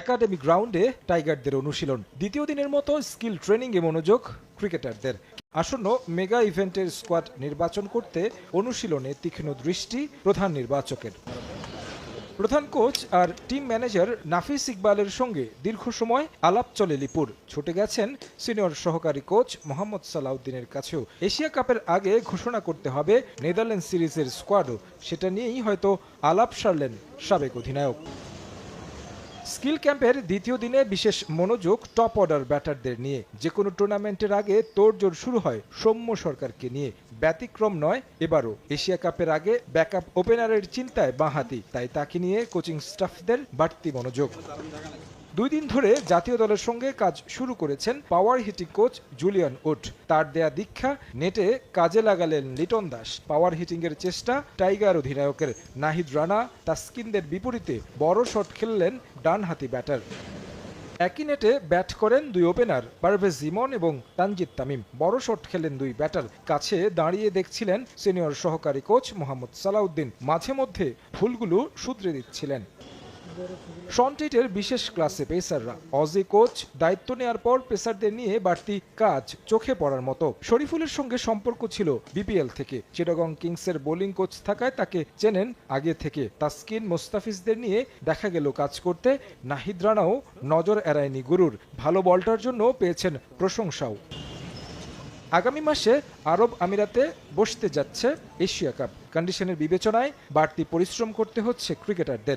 Academy গ্রাউন্ডে টাইগারদের অনুশীলন। দ্বিতীয় দিনের মতো স্কিল ট্রেনিংয়ে মনোযোগ ক্রিকেটারদের। আসন্ন মেগা ইভেন্টের স্কোয়াড নির্বাচন করতে অনুশীলনে তীক্ষ্ণ দৃষ্টি প্রধান নির্বাচকের। প্রধান কোচ আর টিম ম্যানেজার নাফিস ইকবালের সঙ্গে দীর্ঘ সময় আলাপ চলে লিপুর। ছুটে গেছেন সিনিয়র সহকারী কোচ মোহাম্মদ সালাউদ্দিনের কাছেও। এশিয়া কাপের আগে ঘোষণা করতে হবে নেদারল্যান্ড সিরিজের স্কোয়াডও। সেটা নিয়েই হয়তো আলাপ সারলেন সাবেক অধিনায়ক। স্কিল ক্যাম্পের দ্বিতীয় দিনে বিশেষ মনোযোগ টপ অর্ডার ব্যাটারদের নিয়ে। যে কোনো টুর্নামেন্টের আগে তোড়জোড় শুরু হয় সৌম্য সরকারকে নিয়ে। ব্যতিক্রম নয়, এবারও। এশিয়া কাপের আগে ব্যাকআপ ওপেনারের চিন্তায় বাঁহাতি তাই তাকে নিয়ে কোচিং স্টাফদের বাড়তি মনোযোগ। দুই দিন ধরে জাতীয় দলের সঙ্গে কাজ শুরু করেছেন power hitting coach Julian Wood তার দেয়া দীক্ষা নেটে কাজে লাগালেন লিটন দাস। পাওয়ার হিটিং এর চেষ্টা টাইগার অধিনায়কের। নাহিদ রানা তাস্কিনদের বিপরীতে বড় শট খেললেন ডানহাতি ব্যাটার। একই নেটে ব্যাট করেন দুই ওপেনার পারভেজ জিমন এবং তানজিদ তামিম। বড় শট খেলেন দুই ব্যাটার। কাছে দাঁড়িয়ে দেখছিলেন সিনিয়র সহকারী কোচ মোহাম্মদ সালাউদ্দিন। মাঝে মধ্যে ভুলগুলো শুধরে দিচ্ছিলেন। সনটেটের বিশেষ ক্লাসে পেসাররা, অজি কোচ, দায়িত্ব নেওয়ার পর পেসারদের নিয়ে বাড়তি কাজ চোখে পড়ার মতো। শরীফুলের সঙ্গে সম্পর্ক ছিল বিপিএল থেকে। চিটাগং কিংসের বোলিং কোচ থাকায় তাকে চেনেন আগে থেকে। তাসকিন মোস্তাফিজদের নিয়ে দেখা গেল কাজ করতে। নাহিদ রানাও নজর এড়ায়নি গুরুর। ভালো বলটার জন্য পেয়েছেন প্রশংসাও। আগামী মাসে আরব আমিরাতে বসতে যাচ্ছে এশিয়া কাপ। কন্ডিশনের বিবেচনায় বাড়তি পরিশ্রম করতে হচ্ছে ক্রিকেটারদের।